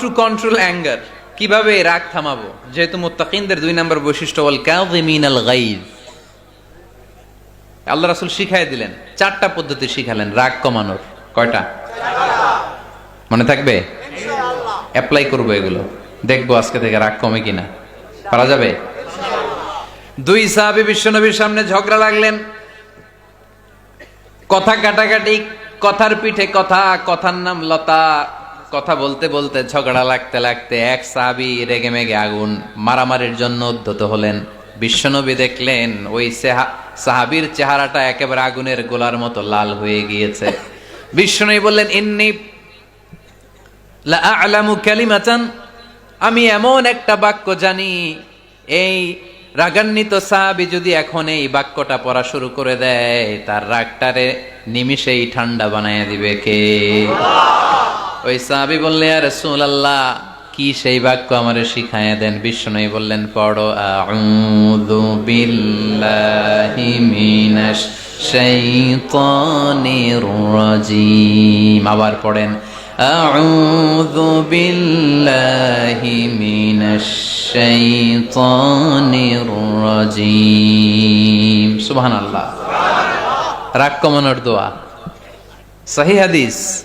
To control anger কীভাবে রাগ থামাবো? যেহেতু মুত্তাকিনদের দুই নম্বর বৈশিষ্ট্য বল কাযিমিন আল গাইজ আল্লাহ রাসূল শিখাই দিলেন চারটা পদ্ধতি শিখালেন রাগ কমানোর। কয়টা? মনে থাকবে? অ্যাপ্লাই করব এগুলো। দেখব আজকে থেকে রাগ কমে কিনা। পারা যাবে? দুই সাহাবী বিশ্বনবীর সামনে ঝগড়া লাগলেন। কথা কাটাকাটি কথার পিঠে কথা কথার নাম লতা কথা বলতে বলতে, ঝগড়া লাগতে লাগতে এক সাহাবি রেগে মেগে আগুন মারামারির জন্য উদ্যত হলেন। বিশ্বনবী দেখলেন ওই সেহা- সাহাবীর চেহারাটা একেবারে আগুনের গোলার মতো লাল হয়ে গিয়েছে। বিশ্বনবী বললেন, ইন্নি আমি এমন একটা বাক্য জানি, এই রাগান্বিত সাহাবি যদি এখন এই বাক্যটা পড়া শুরু করে দেয়, তার রাগটারে নিমিষেই ঠান্ডা বানায় দিবে কে? ওই সাহাবি বললে আর রসুল আল্লাহ কি সেই বাক্য আমার শিখাই দেন? বিষ্ণু বললেন, পড়ো রাজিম। আবার পড়েন, আউযু বিল্লাহি মিনাশ শাইতানির রাজিম। সুবহানাল্লাহ। রাগ কমানোর দোয়া। সহি হাদিস।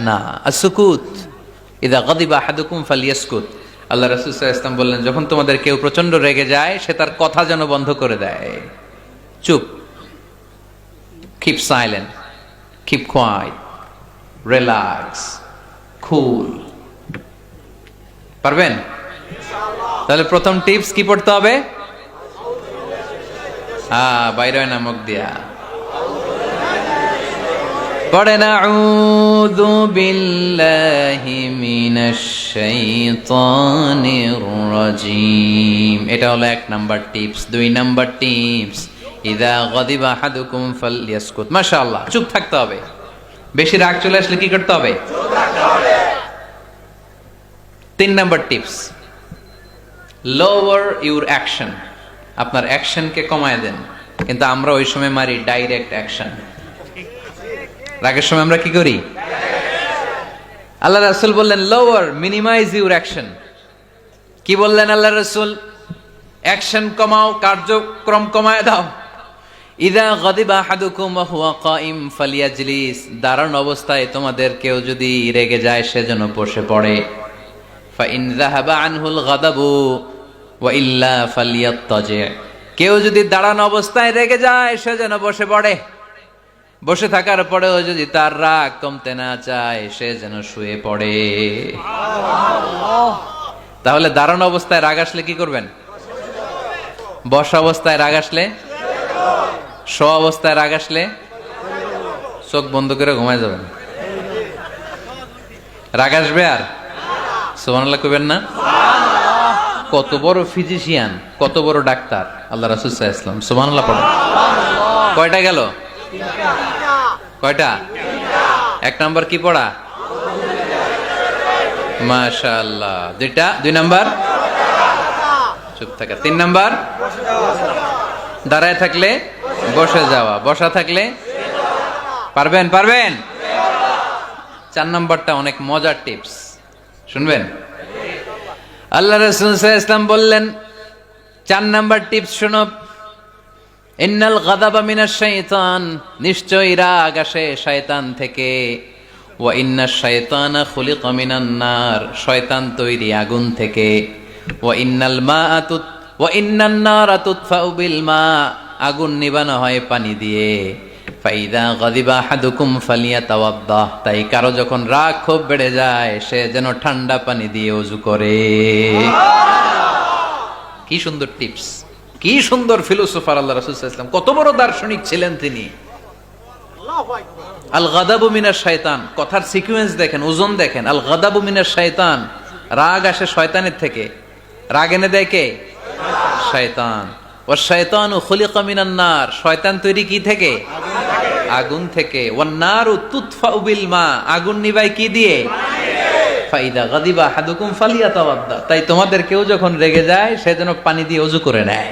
না আসুকুত ইদা গদিবা হাদুকুম ফালিয়াসকুত। আল্লাহ সাল্লাল্লাহু আলাইহি বললেন, যখন তোমাদের কেউ প্রচণ্ড রেগে যায়, সে তার কথা যেন বন্ধ করে দেয়। চুপ। Keep silent keep quiet relax cool পারবেন? তাহলে প্রথম টিপস কি পড়তে হবে? হ্যাঁ বাইরে না, মুখ দিয়া। পড়েন আউযু বিল্লাহি মিনাশ শাইতানির রাজিম। এটা হলো এক নাম্বার টিপস। দুই নাম্বার টিপস, ইদা গদিবা আহাদুকুম ফালইয়াসকুত। মাশাআল্লাহ, চুপ থাকতে হবে। বেশি রাগ চলে আসলে কি করতে হবে? তিন number tips lower your action আপনার অ্যাকশনকে কমায় দেন, কিন্তু আমরা ওই সময় মারি ডাইরেক্ট অ্যাকশন রাগের সময় আমরা কি করি? আল্লাহ রাসুল বললেন লোয়ার মিনিমাইজ ইউর অ্যাকশন কি বললেন আল্লাহ রাসুল? অ্যাকশন কমাও, কার্যক্রম কমায় দাও। ইদা গদিবা হাদুকুম হুয়া কাইম ফালিয়াজলিস। দাঁড়ান অবস্থায় তোমাদের কেউ যদি রেগে যায় সেজন্য বসে পড়ে। ফাইন যাহাবা আনহুল গাদাবু ওয়া ইল্লা ফালিয়াত্তাজি। কেউ যদি দাঁড়ানো অবস্থায় রেগে যায়, সে যেন বসে পড়ে। বসে থাকার পরেও যদি তার রাগ কমতে না চায়, সে যেন শুয়ে পড়ে। তাহলে দারুণ অবস্থায় রাগ আসলে কি করবেন? বসা অবস্থায় রাগ আসলে? শ অবস্থায় রাগ আসলে? চোখ বন্ধ করে ঘুমায় যাবেন। রাগ আসবে আর? সুবহানাল্লাহ কইবেন না? কত বড় ফিজিশিয়ান, কত বড় ডাক্তার। আল্লাহ রাসূল ওয়াসাল্লাম, সুবহানাল্লাহ পড়েন। কয়টা গেল? কয়টা? এক নাম্বার কি পড়া? মাশাআল্লাহ। দুইটা? দুই নাম্বার? চুপ থাকা। তিন নাম্বার? দাঁড়ায় থাকলে বসে যাওয়া। বসা থাকলে পারবেন? পারবেন? চার নাম্বারটা অনেক মজার টিপস। শুনবেন? আল্লাহ রসুল ইসলাম বললেন, চার নাম্বার টিপস শুনো ইন্নাল গাদাবা মিনাশ শাইতান, নিশ্চয়ই রাগ আসে শয়তান থেকে। ওয়া ইন্না শাইতানা খুলিকা মিনান নার, শয়তান তৈরি আগুন থেকে। ওয়া ইন্নাল মা আতুত ওয়া ইন্নান নার তুতফাউ বিল মা, আগুন নিবানো হয় পানি দিয়ে। ফাইদা গাদিবা হাদুকুম ফালিয়া তাওয়াদ্দাহ তাই কারও যখন রাগ খুব বেড়ে যায়, সে যেন ঠান্ডা পানি দিয়ে অজু করে। কি সুন্দর টিপস। কি সুন্দর ফিলোসোফার আল্লাহ রাসূল কত বড় দার্শনিক ছিলেন তিনি। আল গাদাবু মিনার শয়তান কথার সিকুয়েন্স দেখেন ওজন দেখেন। আল গাদাবু মিনার শয়তান রাগ আসে শয়তানের থেকে। রাগ এনে দেয় কে? শয়তান। ও শয়তান ও খলিকা মিনান নার শয়তান তৈরি কি থেকে? আগুন থেকে। ও নারু তুতফা বিল মা আগুন নিবাই কি দিয়ে? ফাইদা গাদিবা হাদুকুম ফালিয়া তাই তোমাদের কেউ যখন রেগে যায় সে যেন পানি দিয়ে অজু করে নেয়।